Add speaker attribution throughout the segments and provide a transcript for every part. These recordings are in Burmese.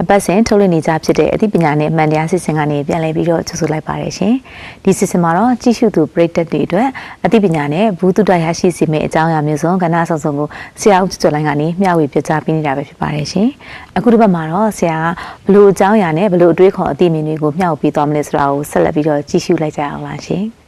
Speaker 1: အပတ်စဉ်ထုတ်လွှင့်နေကြဖြစ်တဲ့အသိပညာနဲ့အမှန်တရားစစ်စင်ကနေပြန်လည်ပြီးတော့ကြိုဆိုလိုက်ပါတယ်ရှင်။ဒီစစ်စင်မှာတော့ကြည့်ရှုသူပရိသတ်တွေအတွက်အသိပညာနဲ့ဘူးတုတရရှိစီမယ့်အကြောင်းအရာမျိုးစုံကဏ္ဍဆောင်ဆောင်ကိုဆရာဦးကျော်လိုင်းကနေမျှဝေပြသပေးနေတာပဲဖြစ်ပါတယ်ရှင်။အခုတစ်ပတ်မှာတော့ဆရာကဘလို့အကြောင်းအရာနဲ့ဘလို့အတွေးခေါ်အသိမြင်တွေကိုမျှဝေပေးသွားမလဲဆိုတာကိုဆက်လက်ပြီးတော့ကြည့်ရှုလိုက်ကြအောင်ပါရှင်။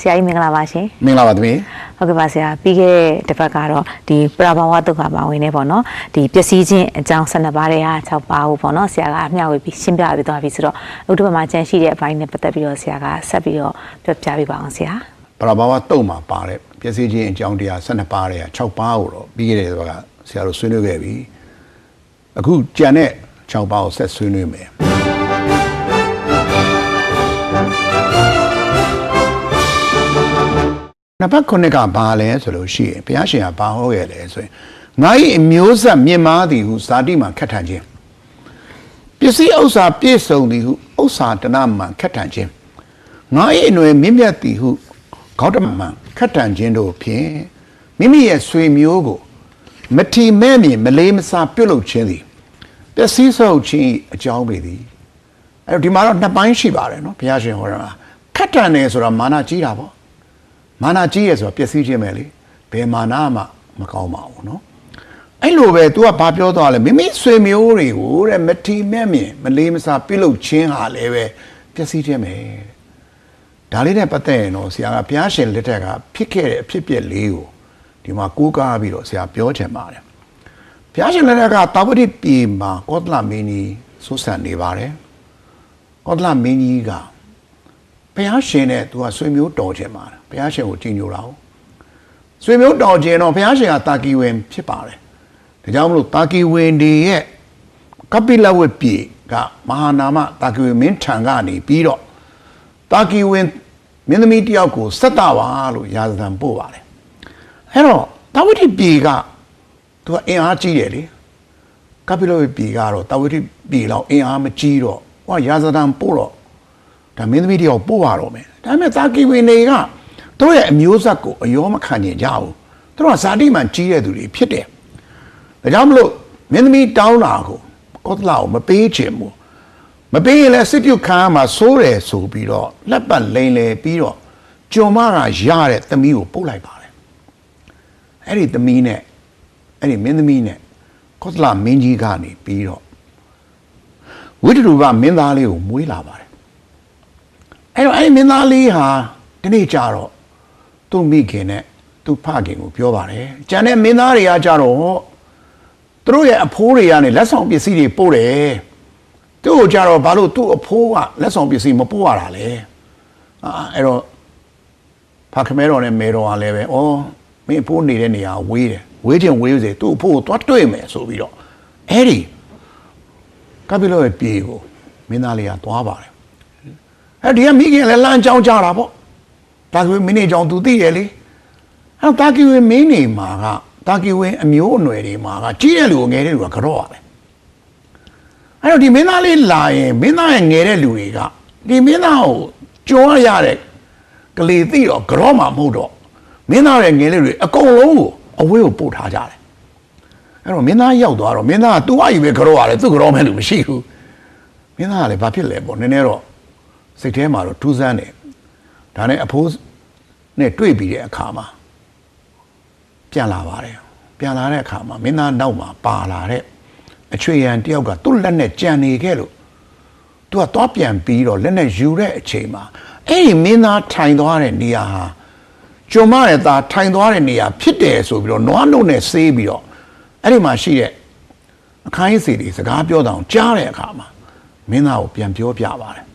Speaker 1: ဆရာကြီးမင်္ဂလာပါရှင်။
Speaker 2: မင်္ဂလာပါသမီး
Speaker 1: ဟုတ်ကဲ့ပါဆရာပြီးခဲ့တဲ့တစ်ပတ်ကတော့ဒီပရာဘာဝတုခပါဝင်နေပေါ့နော်ဒီပျက်စီးခြင်းအကြောင်း12ပါးတဲ့ဟာ6ပါးကိုပေါ့နော်ဆရာကအမျှဝေပြီးရှင်းပြပေးသွားပြီဆိုတော့ဥဒ္ဓဘမှာကျန်ရှိတဲ့အပိုင်းနဲ့ပတ်သက်ပြီးတော့ဆရာကဆက်ပြီးတော့ပြောပြပေးပါအောင်ဆရာ
Speaker 2: ပရဘာဝတုံမှာပါတဲ့ပျက်စီးခြင်းအကြောင်းတရား12ပါးတဲ့6ပါးကိုတော့ပြီးခဲ့တဲ့ဘက်ကဆရာတို့ဆွေးနွေးခဲ့ပြီအခုကြံတဲ့6ပါးကိုဆက်ဆွေးနွေးမယ် နံပါတ်9ကဘာလဲဆိုလို့ရှိရင်ဘုရားရှင်ကဘာဟောခဲ့လဲဆိုရင်ငါ၏အမျိုးဆက်မြင့်မားသည်ဟုဇာတိမှာခက်ထန်ခြင်းပစ္စည်းဥစ္စာပြည့်စုံသည်ဟုဥစ္စာတဏမှန်ခက်ထန်ခြင်းငါ၏အနွယ်မြင့်မြတ်သည်ဟုဂေါတမမှန်ခက်ထန်ခြင်းတို့ဖြင့်မိမိရဲ့ဆွေမျိုးကိုမထီမဲ့မြင်မလေးမစားပြုတ်လုခြင်းသည်ပစ္စည်းဆုပ်ခြင်း၏အကြောင်းပေသည်အဲ့တော့ဒီမှာတော့နှစ်ပိုင်းရှိပါတယ်နော်ဘုရားရှင်ဟောတာခက်ထန်တယ်ဆိုတာမာနကြီးတာပေါ့ မာနာကြီးရဲ့ဆိုတော့ပျက်စီးခြင်းပဲလေဘယ်မာနာမှမကောင်းပါဘူးเนาะအဲ့လိုပဲ तू ကဘာပြောသွားလဲမိမိဆွေမျိုးတွေကိုတဲ့မထီမဲ့မြင်မလေးမစားပြုတ်လုခြင်းဟာလည်းပဲပျက်စီးခြင်းပဲဒါလေးနဲ့ပတ်သက်ရင်တော့ဆရာကဘုရားရှင်လက်ထက်ကဖြစ်ခဲ့တဲ့အဖြစ်အပျက်လေးကိုဒီမှာကိုးကားပြီးတော့ဆရာပြောချင်ပါတယ်ဘုရားရှင်လက်ထက်ကတာဝတိပြည်မှာကောသလမင်းကြီးဆွဆန်နေပါတယ်ကောသလမင်းကြီးက ဘုရားရှင်နဲ့သူကဆွေမျိုးတော်ခြင်းပါဘု ် ရားရှင်ကိုကြည်ညိုတာဟုတ်ဆွေမျိုးတော်ခြင်းတော့ဘုရားရှင်ကတာကီဝင်ဖြစ်ပါတယ်ဒါကြောင့်မလို့တာကီဝင်ဒီရဲ့ကပိလဝတ်ပြည်ကမဟာနာမတာကီဝင်မင်းထံကနေပြီးတော့တာကီဝင်မင်းသမီးတယောက်ကိုဆက်တာပါလို့ရာဇသံပို့ပါတယ်အဲ့တော့တာဝတိပြည်ကသူကအင်အားကြီးတယ်လေကပိလဝတ်ပြည်ကတော့တာဝတိပြည်လောက်အင်အားမကြီးတော့ဟောရာဇသံပို့တော့ဒါမင်းသမီးတယောက်ပို့ပါတော့မယ်ဒါပေမဲ့တာကီဝင်တွေက သူတို့ရဲ့အမျိုးဆက်ကိုအယောမခံကျင်ကြဘူးသူတို့ကဇာတိမှန်ကြီးတဲ့သူတွေဖြစ်တယ်ဒါကြောင့်မလို့မင်းသမီးတောင်းလာကိုကောသလကိုမပေးချင်ဘူးမပေးရင်လည်းစစ်ပြုတ်ခံရမှာစိုးတယ်ဆိုပြီးတော့လက်ပတ်လိန်လေပြီးတော့ကြုံမကရတဲ့သမီးကိုပို့လိုက်ပါတယ်အဲ့ဒီသမီးနဲ့အဲ့ဒီမင်းသမီးနဲ့ကောသလမင်းကြီးကနေပြီးတော့ဝိတ္တရူပမင်းသားလေးကိုမွေးလာပါတယ်အဲ့တော့အဲ့ဒီမင်းသားလေးဟာဒီနေ့ကြတော့ သူ့မိခင်နဲ့သူ့ဖခင်ကိုပြောပါတယ်။ကျန်တဲ့မင်းသားတွေကကြတော့သူတို့ရဲ့အဖိုးတွေကနေလက်ဆောင်ပစ္စည်းတွေပို့တယ်။သူ့ကိုကြတော့ဘာလို့သူ့အဖိုးကလက်ဆောင်ပစ္စည်းမပို့ရတာလဲ။အာအဲ့တော့ဖခမဲတော်နဲ့မေတော်ကလည်းပဲဩမင်းအဖိုးနေတဲ့နေရာဝေးတယ်။ဝေးချင်းဝေးစေသူ့အဖိုးကိုသွားတွေ့မယ်ဆိုပြီးတော့အဲ့ဒီကပိလောရဲ့ပြေကိုမင်းသားလေးကသွားပါတယ်အဲ့ဒီကမိခင်လည်းလမ်းကြောင်းကြတာပေါ့ တာကီဝင်းမင်းနေကြောင်းသူသိရလေအဲ့တော့တာကီဝင်းမင်းနေမှာကတာကီဝင်းအမျိုးအနွယ်တွေမှာကကြီးတဲ့လူကိုငယ်တဲ့လူကကြော့ရတယ်အဲ့တော့ဒီမင်းသားလေးလာရင်မင်းသားရဲ့ငယ်တဲ့လူတွေကဒီမင်းသားကိုကြောရတဲ့ကလေးသိတော့ကြော့မှာမဟုတ်တော့မင်းသားရဲ့ငယ်တဲ့လူတွေအကုန်လုံးကိုအဝေးကိုပို့ထားကြတယ်အဲ့တော့မင်းသားရောက်သွားတော့မင်းသားကသူ့အယူပဲကြော့ရတယ်သူ့ကြော့မဲ့လူမရှိဘူးမင်းသားကလည်းဘာဖြစ်လဲပေါ့နည်းနည်းတော့စိတ်ထဲမှာတော့ထူးဆန်းတယ်ဒါနဲ့အဖိုး နဲ့တွေ့ပြီးတဲ့အခါမှာပြန်လာပါတယ်ပြန်လာတဲ့အခါမှာမင်းသားနောက်မှာပါလာတဲ့အချွေရန်တယောက်ကသူ့လက်နဲ့ကြံနေခဲ့လို့သူကသွားပြန်ပြီးတော့လက်နဲ့ယူတဲ့အချိန်မှာအဲ့ဒီမင်းသားထိုင်သွားတဲ့နေရာဟာကျုံမရဲ့သားထိုင်သွားတဲ့နေရာဖြစ်တယ်ဆိုပြီးတော့နွားနှုတ်နဲ့ဆေးပြီးတော့အဲ့ဒီမှာရှိတဲ့အခိုင်းစီတွေစကားပြောတာအောင်ကြားတဲ့အခါမှာမင်းသားကိုပြန်ပြောပြပါတယ်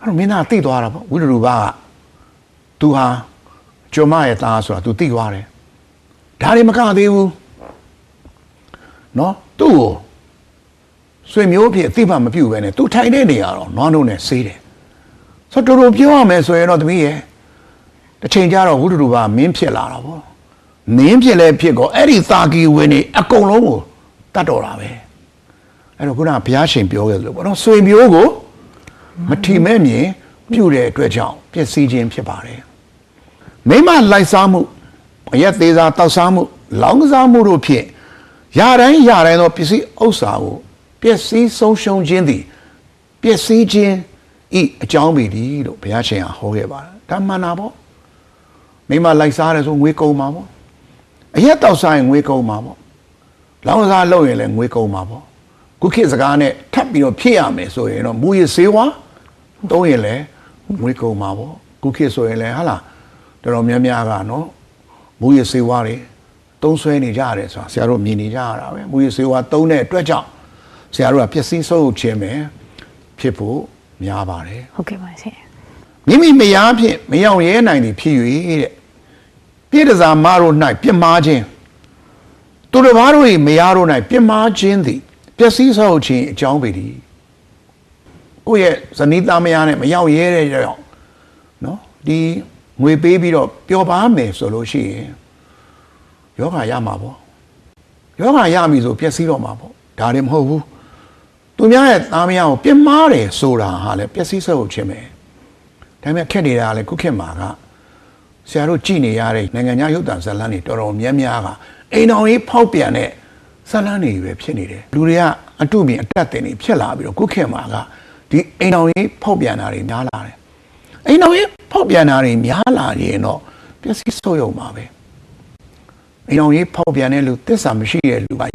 Speaker 2: အဲ့တော့မင်းသားသိသွားတာပေါ့ဝိရူပက သူဟာကျုံမရဲ့သားဆိုတာ तू သိသွားတယ်ဒါတွေမကသေးဘူးနော်သူ့ကိုဆွေမျိုးအဖြစ်အသိမှမပြုတ်ပဲနဲ့ तू ထိုင်တဲ့နေရာတော့နွားနှုတ်နဲ့ဆေးတယ်ဆိုတော့တော်တော်ပြောရမယ်ဆိုရင်တော့သမီးရဲ့တစ်ချိန်ကျတော့ဝိရူပမင်းဖြစ်လာတာပေါ့မင်းဖြစ်လဲဖြစ်ကောအဲ့ဒီသာကီဝင်နေအကုန်လုံးကိုတတ်တော်တာပဲအဲ့တော့ခုနကဘုရားရှင်ပြောခဲ့သလိုပေါ့နော်ဆွေမျိုးကိုမထီမဲ့မြင် ပြုတဲ့အတွက်ကြောင့်ပျက်စီးခြင်းဖြစ်ပါတယ်မိမလိုက်စားမှုအရက်သေးစားတောက်စားမှု လောင်းကစားမှုတို့ဖြင့်ရတိုင်းရတိုင်းသောပစ္စည်းဥစ္စာကိုပပျက်စီးဆုံးရှုံးခြင်းသည်ပျက်စီးခြင်းဤအကြောင်းပေသည်လို့ဘုရားရှင်ကဟောခဲ့ပါတယ်ဒါမှန်တာပေါ့မိမလိုက်စားတယ်ဆိုငွေကုန်မှာပေါ့အရက်တောက်စားရင်ငွေကုန်မှာပေါ့လောင်းစားလုပ်ရင်လည်းငွေကုန်မှာပေါ့ခုခေတ်စကားနဲ့ထပ်ပြီးတော့ဖြစ်ရမယ်ဆိုရင်တော့မူရစေဝါတုံးရင်လည်း ငွေကုန်မှာပေါ့ခုခေတ်ဆိုရင်လည်းဟာလားတော်တော်များများကနော်မူရစေဝါတွေတုံးဆွဲနေကြရတယ်ဆိုတာဆရာတို့မြင်နေကြရတာပဲမူရစေဝါတုံးတဲ့အတွက်ကြောင့်ဆရာတို့ကပျက်စီးဆုံးုပ်ခြင်းပဲဖြစ်ဖို့များပါတယ်
Speaker 1: ဟုတ်ကဲ့ပါရှင်
Speaker 2: မိမိမယားဖြင့်မရောက်ရဲနိုင်သည်ဖြစ်၍တဲ့ပြည့်တစားမတို့၌ပြစ်မှားခြင်းသူတစ်ပါးတို့၏မယားတို့၌ပြစ်မှားခြင်းသည်ပျက်စီးဆောက်ခြင်းအကြောင်းပေသည် ကိုယ့်ရဲ့ဇနီးသားမယားနဲ့မရောက်ရဲတဲ့ကြောင့်နော်ဒီငွေပေးပြီးတော့ပျော်ပါမယ်ဆိုလို့ရှိရင်ယောဂရမှာပေါ့ယောဂရပြီဆိုပျက်စီးတော့မှာပေါ့ဒါလည်းမဟုတ်ဘူးသူများရဲ့သားမယားကိုပြစ်မှားတယ်ဆိုတာဟာလည်းပျက်စီးဆောက်ခြင်းပဲဒါပေမဲ့ခက်နေတာကလည်းခုခေတ်မှာကဆရာတို့ကြည်နေရတဲ့နိုင်ငံခြားရုပ်သံဇာတ်လမ်းတွေတော်တော်များများကအိမ်တော်ကြီးဖောက်ပြန်တဲ့ဇာတ်လမ်းတွေပဲဖြစ်နေတယ်လူတွေကအတုမြင်အတက်တင်တွေဖြစ်လာပြီးတော့ခုခေတ်မှာက ဒီအိမ်တော်ကြီးဖောက်ပြန်တာတွေများလာတယ်အိမ်တော်ကြီးဖောက်ပြန်တာတွေများလာရင်တော့ပျက်စီးဆုပ်ယုံမှာပဲအိမ်တော်ကြီးဖောက်ပြန်တဲ့လူသစ္စာမရှိတဲ့လူပါ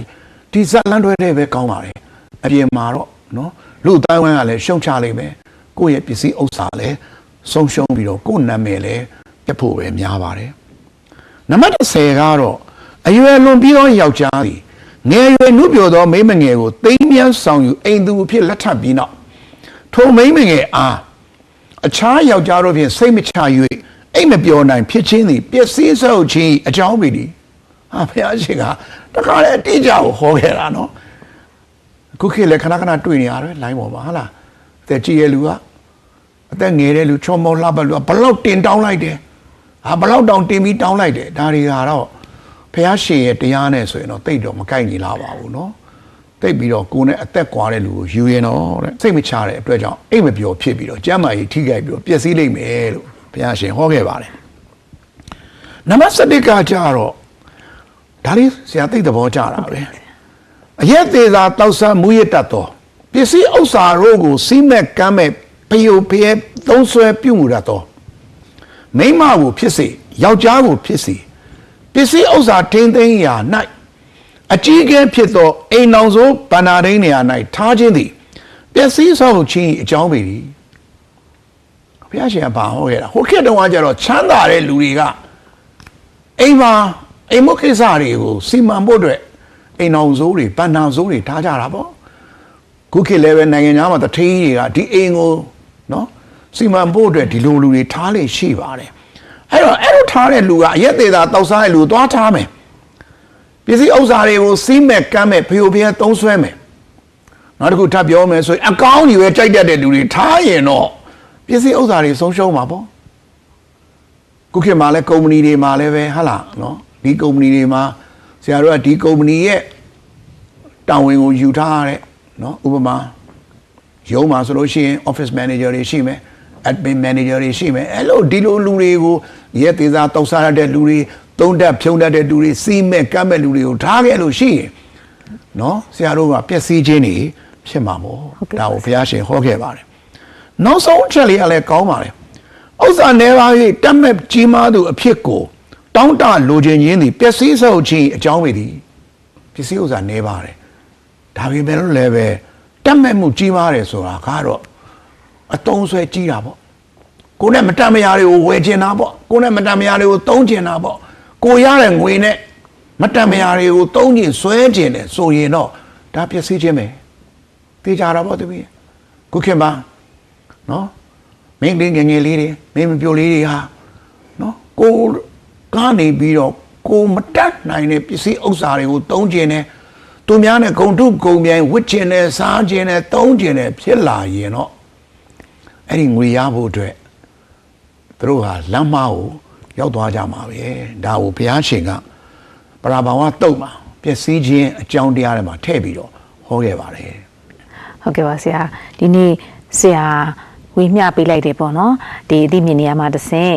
Speaker 2: ဒီဇာတ်လမ်းတွေတဲ့ပဲကောင်းပါလေအပြင်မှာတော့နော်လူအတိုင်းဝိုင်းကလည်းရှုံချလိမ့်မယ်ကိုယ့်ရဲ့ပစ္စည်းဥစ္စာလည်းဆုံးရှုံးပြီးတော့ကိုယ့်နာမည်လည်းပြတ်ဖို့ပဲများပါတယ်နံပါတ်10ကတော့အရွယ်လွန်ပြီးသောယောက်ျားသည်ငယ်ရွယ်နှုတ်ပြသောမိန်းမငယ်ကိုသိမ်းမြန်းဆောင်ယူအိမ်သူအဖြစ်လက်ထပ်ပြီးနောက် ထိုမိမငယ်အားအခြားယောက်ျားတို့ဖြင့်စိတ်မချ၍အိမ်မပြောနိုင်ဖြစ်ချင်းသည်ပျက်စီးဆုံးခြင်းအကြောင်းပေသည်ဟာဘုရားရှင်ကတခါလေအတိအကျကိုဟောခဲ့တာနော်အခုခေတ်လည်းခဏခဏတွေ့နေရတယ်လိုင်းပေါ်မှာဟုတ်လားအသက်ကြီးရဲ့လူကအသက်ငယ်တဲ့လူချောမောလှပတ်လူကဘလောက်တင်တောင်းလိုက်တယ်ဟာဘလောက်တောင်းတင်ပြီးတောင်းလိုက်တယ်ဒါတွေကတော့ဘုရားရှင်ရဲ့တရားနဲ့ဆိုရင်တော့တိတ်တော့မကိုက်ညီလာပါဘူးနော် တိတ်ပြီးတော့ကိုယ်နဲ့အသက်ကွာတဲ့လူကိုယူရင်တော့တဲ့စိတ်မချတဲ့အတွက်ကြောင့်အိတ်မပြောဖြစ်ပြီးတော့ကျမ်းမာရေးထိခိုက်ပြီးတော့ပျက်စီးလိမ့်မယ်လို့ဖះရှင်ဟောခဲ့ပါတယ်နံပါတ်7ကကြတော့ဒါလေးဆရာသိတဲ့သဘောကြတာပဲအရက်သေးသာတောက်ဆမ်းမူရတတ်သောပစ္စည်းဥစ္စာတို့ကိုစီးမဲ့ကမ်းမဲ့ဖျို့ဖျဲသုံးဆွဲပြုမှုရတတ်သောမိန်းမကိုဖြစ်စေယောက်ျားကိုဖြစ်စေပစ္စည်းဥစ္စာထိမ့်သိမ်းရာ၌ အကြီးကဲဖြစ်သောအိမ်အောင်စိုးဗန္နာဒိန်းနေရာ၌ထားခြင်းသည်ပစ္စည်းဆောက်ခြင်းအကြောင်းပေသည်ဘုရားရှင်ကဘာဟောခဲ့တာဟိုခေတ်တုန်းကကျတော့ချမ်းသာတဲ့လူတွေကအိမ်မှာအိမ်မုတ်ကိစ္စတွေကိုစီမံဖို့အတွက်အိမ်အောင်စိုးတွေပန်းနာစိုးတွေထားကြတာပေါ့ခုခေတ်လည်းပဲနိုင်ငံသားမှာတထေးကြီးတွေကဒီအိမ်ကိုနော်စီမံဖို့အတွက်ဒီလိုလူတွေထားလေရှိပါတယ်အဲ့တော့အဲ့လိုထားတဲ့လူကအရက်သေးတာတောက်စားတဲ့လူသွားထားမယ် ပစ္စည်းဥစ္စာတွေကိုစီးမဲ့ကမ်းမဲ့ဖျို့ဖျဲသုံးဆွဲမယ်နောက်တစ်ခုထပ်ပြောမယ်ဆိုရင်အကောင်းကြီးပဲကြိုက်တတ်တဲ့လူတွေထားရင်တော့ပစ္စည်းဥစ္စာတွေဆုံးရှုံးမှာပေါ့ခုခေတ်မှာလည်းကုမ္ပဏီတွေမှာလည်းပဲဟာလားနော်ဒီကုမ္ပဏီတွေမှာဆရာတို့ကဒီကုမ္ပဏီရဲ့တာဝန်ကိုယူထားရတဲ့နော်ဥပမာရုံးမှာဆိုလို့ရှိရင် office manager တွေရှိမယ် admin manager တွေရှိမယ်အဲ့လိုဒီလိုလူတွေကိုရက်သေးစားတောက်စားရတဲ့လူတွေ သုံးတက်ဖြုံတတ်တဲ့လူတွေစီးမဲ့ကမ်းမဲ့လူတွေကိုထားခဲ့လို့ရှိရင်နော်ဆရာတို့ကပျက်စီးခြင်းတွေဖြစ်မှာပေါ့ဒါကိုဘုရားရှင်ဟောခဲ့ပါတယ်နောက်ဆုံးအချက်လေးကလည်းကောင်းပါတယ်ဥစ္စာနေပါ၍တတ်မဲ့ကြီးမားသူအဖြစ်ကိုတောင်းတလိုချင်ခြင်းသည်ပျက်စီးဆုပ်ခြင်းအကြောင်းပဲသည်ပစ္စည်းဥစ္စာနေပါတယ်ဒါပေမဲ့လို့လည်းပဲတတ်မဲ့မှုကြီးမားတယ်ဆိုတာကတော့အတုံးဆွဲကြီးတာပေါ့ကိုယ်နဲ့မတတ်မရာတွေကိုဝယ်ကျင်တာပေါ့ကိုယ်နဲ့မတတ်မရာတွေကိုသုံးကျင်တာပေါ့ ကိုရတဲ့ငွေနဲ့မတတ်မရာတွေကိုသုံးကျင်ဆွဲကျင်တယ်ဆိုရင်တော့ဒါပျက်စီးခြင်းပဲသိကြတာပေါ့တပည့်ခုခေတ်မှာနော်မင်းလေးငယ်ငယ်လေးတွေမင်းမပြိုလေးတွေဟာနော်ကိုကားနေပြီးတော့ကိုမတတ်နိုင်တဲ့ပစ္စည်းဥစ္စာတွေကိုတုံးကျင်တယ်သူများနဲ့ဂုံထုဂုံမြိုင်ဝစ်ကျင်တယ်စားကျင်တယ်တုံးကျင်တယ်ဖြစ်လာရင်တော့အဲ့ဒီငွေရဖို့အတွက်သူတို့ဟာလမ်းမကို ရောက်သွားကြမှာပဲဒါကိုဘုရားရှင်ကပရာဘာဝတုတ်မှာပျက်စီးခြင်းအကြောင်းတရားတွေမှာထည့်ပြီးတော့ဟောခဲ့ပါတယ်
Speaker 1: ဟုတ်ကဲ့ပါဆရာဒီနေ့ဆရာဝေမျှပေးလိုက်တယ်ပေါ့နော်ဒီအသိမြင်နေရမှာတဆင်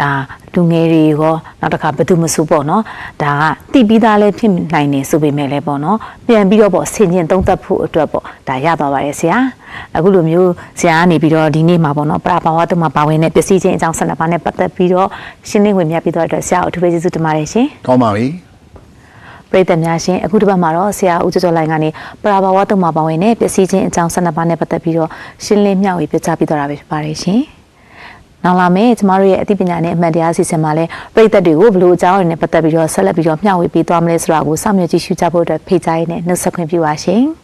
Speaker 1: ဒါလူငယ်တွေရောနောက်တစ်ခါဘယ်သူမဆိုပေါ့နော်ဒါကတိပြီးသားလည်းဖြစ်နိုင်နေဆိုပေမဲ့လည်းပေါ့နော်ပြန်ပြီးတော့ပေါ့ဆင်ကျင်သုံးသပ်ဖို့အတွက်ပေါ့ဒါရသွားပါတယ်ဆရာအခုလိုမျိုးဆရာကနေပြီးတော့ဒီနေ့မှာပေါ့နော်ပရာဘာဝတုမှာပါဝင်တဲ့ပစ္စည်းချင်းအကြောင်းဆက်လက်ပါနဲ့ပတ်သက်ပြီးတော့ရှင်းလင်းဝင်မြတ်ပြီးတော့အတွက်ဆရာကိုအထူးပဲကျေးဇူးတင်ပါတယ်ရှင်
Speaker 2: ကောင်းပါပြီ
Speaker 1: ပရိသတ်များရှင်အခုတစ်ပတ်မှာတော့ဆရာဦးကျော်ကျော်လိုင်ကနေပရာဘာဝတုံမှာပါဝင်တဲ့ပစ္စည်းချင်းအကြောင်း၁၂ပါးနဲ့ပတ်သက်ပြီးတော့ရှင်းလင်းမျှဝေပြသပေးတော့တာပဲဖြစ်ပါတယ်ရှင်။ နောက်လာမယ့်ကျမတို့ရဲ့အသိပညာနဲ့အမှတ်တရားအစီအစဉ်မှာလည်းပရိသတ်တွေကိုဘလို့အကြောင်းရင်းနဲ့ပတ်သက်ပြီးတော့ဆက်လက်ပြီးတော့မျှဝေပေးသွားမလဲဆိုတာကိုစောင့်မျှော်ကြည့်ရှုကြဖို့အတွက်ဖိတ်ကြားရင်းနဲ့နှုတ်ဆက်ခွင့်ပြုပါရှင်။